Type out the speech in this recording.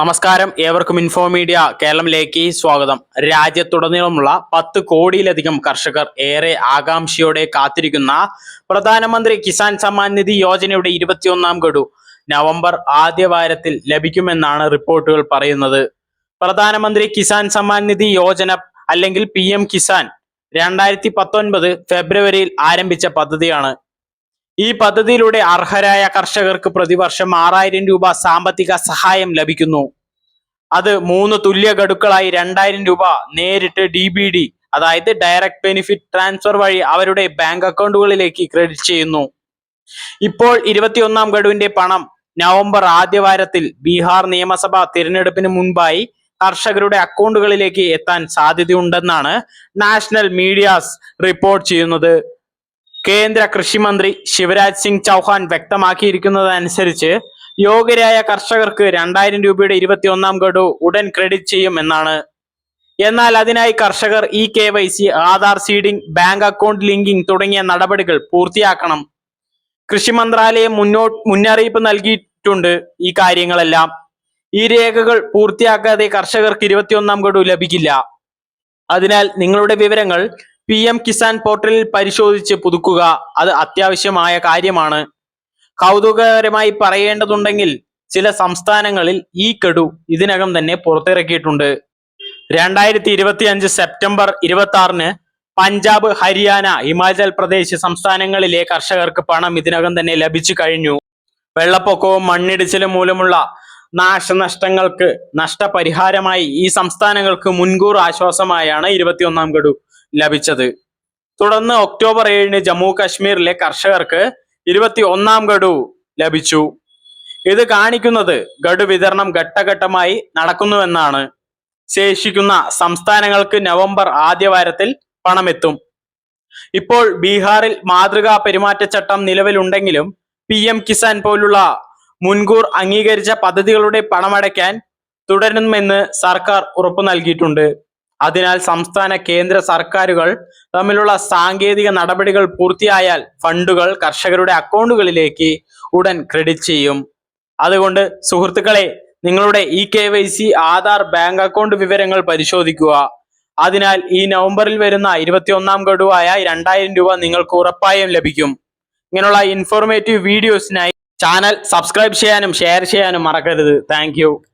നമസ്കാരം. ഏവർക്കും info media കേരളത്തിലേക്ക് സ്വാഗതം. രാജ്യത്തുടനീളമുള്ള പത്ത് കോടിയിലധികം കർഷകർ ഏറെ ആകാംക്ഷയോടെ കാത്തിരിക്കുന്ന പ്രധാനമന്ത്രി കിസാൻ സമ്മാൻ നിധി യോജനയുടെ ഇരുപത്തിയൊന്നാം ഗഡു നവംബർ ആദ്യ വാരത്തിൽ ലഭിക്കുമെന്നാണ് റിപ്പോർട്ടുകൾ പറയുന്നത്. പ്രധാനമന്ത്രി കിസാൻ സമ്മാൻ നിധി യോജന അല്ലെങ്കിൽ പി കിസാൻ രണ്ടായിരത്തി ഫെബ്രുവരിയിൽ ആരംഭിച്ച പദ്ധതിയാണ് ഈ പദ്ധതിയിലൂടെ അർഹരായ കർഷകർക്ക് പ്രതിവർഷം ആറായിരം രൂപ സാമ്പത്തിക സഹായം ലഭിക്കുന്നു. അത് മൂന്ന് തുല്യ ഗഡുക്കളായി രണ്ടായിരം രൂപ നേരിട്ട് ഡി ബി ഡി അതായത് ഡയറക്ട് ബെനിഫിറ്റ് ട്രാൻസ്ഫർ വഴി അവരുടെ ബാങ്ക് അക്കൗണ്ടുകളിലേക്ക് ക്രെഡിറ്റ് ചെയ്യുന്നു. ഇപ്പോൾ ഇരുപത്തിയൊന്നാം ഗഡുവിന്റെ പണം നവംബർ ആദ്യവാരത്തിൽ ബീഹാർ നിയമസഭാ തിരഞ്ഞെടുപ്പിന് മുൻപായി കർഷകരുടെ അക്കൗണ്ടുകളിലേക്ക് എത്താൻ സാധ്യതയുണ്ടെന്നാണ് നാഷണൽ മീഡിയാസ് റിപ്പോർട്ട് ചെയ്യുന്നത്. കേന്ദ്ര കൃഷിമന്ത്രി ശിവരാജ് സിംഗ് ചൗഹാൻ വ്യക്തമാക്കിയിരിക്കുന്നതനുസരിച്ച് യോഗ്യരായ കർഷകർക്ക് രണ്ടായിരം രൂപയുടെ ഇരുപത്തിയൊന്നാം ഗഡു ഉടൻ ക്രെഡിറ്റ് ചെയ്യും എന്നാണ്. എന്നാൽ അതിനായി കർഷകർ E K Y C Aadhaar seeding bank account linking തുടങ്ങിയ നടപടികൾ പൂർത്തിയാക്കണം. കൃഷി മന്ത്രാലയം മുന്നോട്ട് മുന്നറിയിപ്പ് നൽകിയിട്ടുണ്ട് ഈ കാര്യങ്ങളെല്ലാം. ഈ രേഖകൾ പൂർത്തിയാക്കാതെ കർഷകർക്ക് ഇരുപത്തിയൊന്നാം ഗഡു ലഭിക്കില്ല. അതിനാൽ നിങ്ങളുടെ വിവരങ്ങൾ പി എം കിസാൻ പോർട്ടലിൽ പരിശോധിച്ച് പുതുക്കുക. അത് അത്യാവശ്യമായ കാര്യമാണ്. കൗതുകകരമായി പറയേണ്ടതുണ്ടെങ്കിൽ ചില സംസ്ഥാനങ്ങളിൽ ഈ ഗഡു ഇതിനകം തന്നെ പുറത്തിറക്കിയിട്ടുണ്ട്. രണ്ടായിരത്തി ഇരുപത്തി അഞ്ച് സെപ്റ്റംബർ ഇരുപത്തി ആറിന് പഞ്ചാബ് ഹരിയാന ഹിമാചൽ പ്രദേശ് സംസ്ഥാനങ്ങളിലെ കർഷകർക്ക് പണം ഇതിനകം തന്നെ ലഭിച്ചു കഴിഞ്ഞു. വെള്ളപ്പൊക്കവും മണ്ണിടിച്ചിലും മൂലമുള്ള നാശനഷ്ടങ്ങൾക്ക് നഷ്ടപരിഹാരമായി ഈ സംസ്ഥാനങ്ങൾക്ക് മുൻകൂർ ആശ്വാസമായാണ് ഇരുപത്തിയൊന്നാം ഗഡു ലഭിച്ചത്. തുടർന്ന് ഒക്ടോബർ ഏഴിന് ജമ്മു കാശ്മീരിലെ കർഷകർക്ക് ഇരുപത്തി ഒന്നാം ഗഡു ലഭിച്ചു. ഇത് കാണിക്കുന്നത് ഗഡു വിതരണം ഘട്ടഘട്ടമായി നടക്കുന്നുവെന്നാണ്. ശേഷിക്കുന്ന സംസ്ഥാനങ്ങൾക്ക് നവംബർ ആദ്യവാരത്തിൽ പണമെത്തും. ഇപ്പോൾ ബീഹാറിൽ മാതൃകാ പെരുമാറ്റച്ചട്ടം നിലവിലുണ്ടെങ്കിലും പി എം കിസാൻ പോലുള്ള മുൻകൂർ അംഗീകരിച്ച പദ്ധതികളുടെ പണമടയ്ക്കാൻ തുടരുമെന്ന് സർക്കാർ ഉറപ്പു നൽകിയിട്ടുണ്ട്. അതിനാൽ സംസ്ഥാന കേന്ദ്ര സർക്കാരുകൾ തമ്മിലുള്ള സാങ്കേതിക നടപടികൾ പൂർത്തിയായാൽ ഫണ്ടുകൾ കർഷകരുടെ അക്കൗണ്ടുകളിലേക്ക് ഉടൻ ക്രെഡിറ്റ് ചെയ്യും. അതുകൊണ്ട് സുഹൃത്തുക്കളെ നിങ്ങളുടെ E K Y C Aadhaar bank account വിവരങ്ങൾ പരിശോധിക്കുക. അതിനാൽ ഈ നവംബറിൽ വരുന്ന ഇരുപത്തിയൊന്നാം ഗഡുവായ രണ്ടായിരം രൂപ നിങ്ങൾക്ക് ഉറപ്പായും ലഭിക്കും. ഇങ്ങനെയുള്ള ഇൻഫോർമേറ്റീവ് വീഡിയോസിനായി ചാനൽ സബ്സ്ക്രൈബ് ചെയ്യാനും ഷെയർ ചെയ്യാനും മറക്കരുത്. താങ്ക്